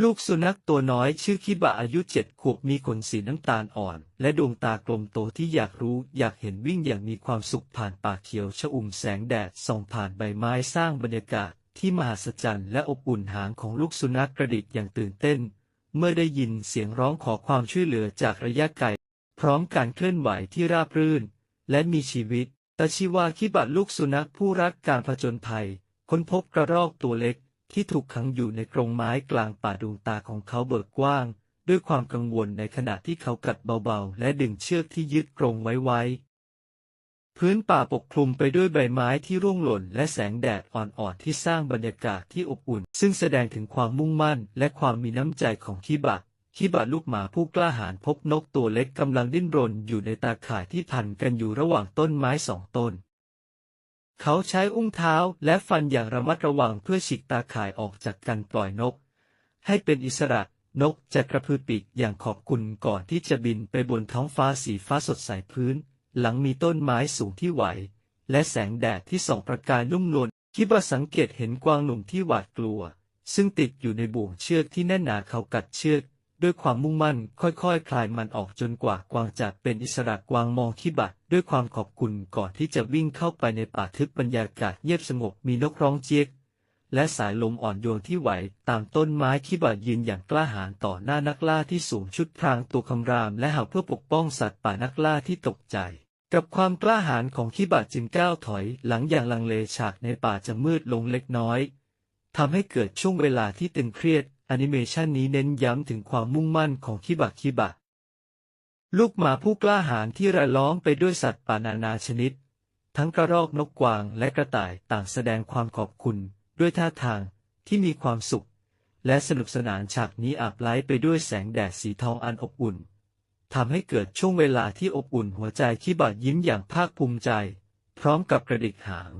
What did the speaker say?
ลูกสุนัขตัวน้อยชื่อคิบะอายุเจ็ดขวบมีขนสีน้ำตาลอ่อน และดวงตากลมโตที่อยากรู้อยากเห็นวิ่งอย่างมีความสุขผ่านป่าเขียวชอุ่มแสงแดดส่องผ่านใบไม้สร้างบรรยากาศที่มหัศจรรย์และอบอุ่นหางของลูกสุนัขกระดิกอย่างตื่นเต้น เมื่อได้ยินเสียงร้องขอความช่วยเหลือจากระยะไกลพร้อมการเคลื่อนไหวที่ราบรื่น และมีชีวิตตาชิวาคิบะลูกสุนัขผู้รักการผจญภัย ค้นพบกระรอกตัวเล็ก ที่ถูกขังอยู่ในกรงไม้กลางป่าดวงตาของเขาเบิกกว้าง ด้วยความกังวลในขณะที่เขากัดเบาๆ และดึงเชือกที่ยึดกรงไว้ไว้ พื้นป่าปกคลุมไปด้วยใบไม้ที่ร่วงหล่นและแสงแดดอ่อนๆที่สร้างบรรยากาศที่อบอุ่น ซึ่งแสดงถึงความมุ่งมั่นและความมีน้ำใจของคิบะคิบะลูกหมาผู้กล้าหาญพบนกตัวเล็กกำลังดิ้นรนอยู่ในตาข่ายที่พันกันอยู่ระหว่างต้นไม้สองต้น เขาใช้อุ้งเท้าและฟันอย่างระมัดระวังเพื่อฉีกตาข่ายออกจากกันปล่อยนก ให้เป็นอิสระนกจะกระพือปีกอย่างขอบคุณก่อนที่จะบินไปบนท้องฟ้าสีฟ้าสดใสพื้น หลังมีต้นไม้สูงที่ไหว และแสงแดดที่ส่องประกายนุ่มนวลคิบะสังเกตเห็นกวางหนุ่มที่หวาดกลัว ซึ่งติดอยู่ในบ่วงเชือกที่แน่นหนาเขากัดเชือก ด้วยความมุ่งมั่น ค่อยๆคคลายมันออกจนกว่ากวางจะเป็นอิสระกวางมองคิบะด้วยความขอบคุณก่อนที่จะวิ่งเข้าไปในป่าทึบบรรยากาศเงียบสงบมีนกร้องเจี๊ยกและสายลมอ่อนโยนที่ไหวตามต้นไม้คิบะยืนอย่างกล้าหาญต่อหน้านักล่าที่สูงชุดพรางตัวคำรามและเห่าเพื่อปกป้องสัตว์ป่านักล่าที่ตกใจ กับความกล้าหาญของคิบะจึงก้าวถอยหลังอย่างลังเลฉากในป่าจะมืดลงเล็กน้อยทำให้เกิดช่วงเวลาที่ตึงเครียด อนิเมชันนี้เน้นย้ำถึงความมุ่งมั่นของคิบะคิบะ ลูกหมาผู้กล้าหาญที่ระล้อมไปด้วยสัตว์ป่านานาชนิด ทั้งกระรอกนกกวางและกระต่ายต่างแสดงความขอบคุณ ด้วยท่าทางที่มีความสุข และสนุกสนานฉากนี้อาบไล้ไปด้วยแสงแดดสีทองอันอบอุ่นทำให้เกิดช่วงเวลาที่อบอุ่นหัวใจคิบะยิ้มอย่างภาคภูมิใจ พร้อมกับกระดิกหาง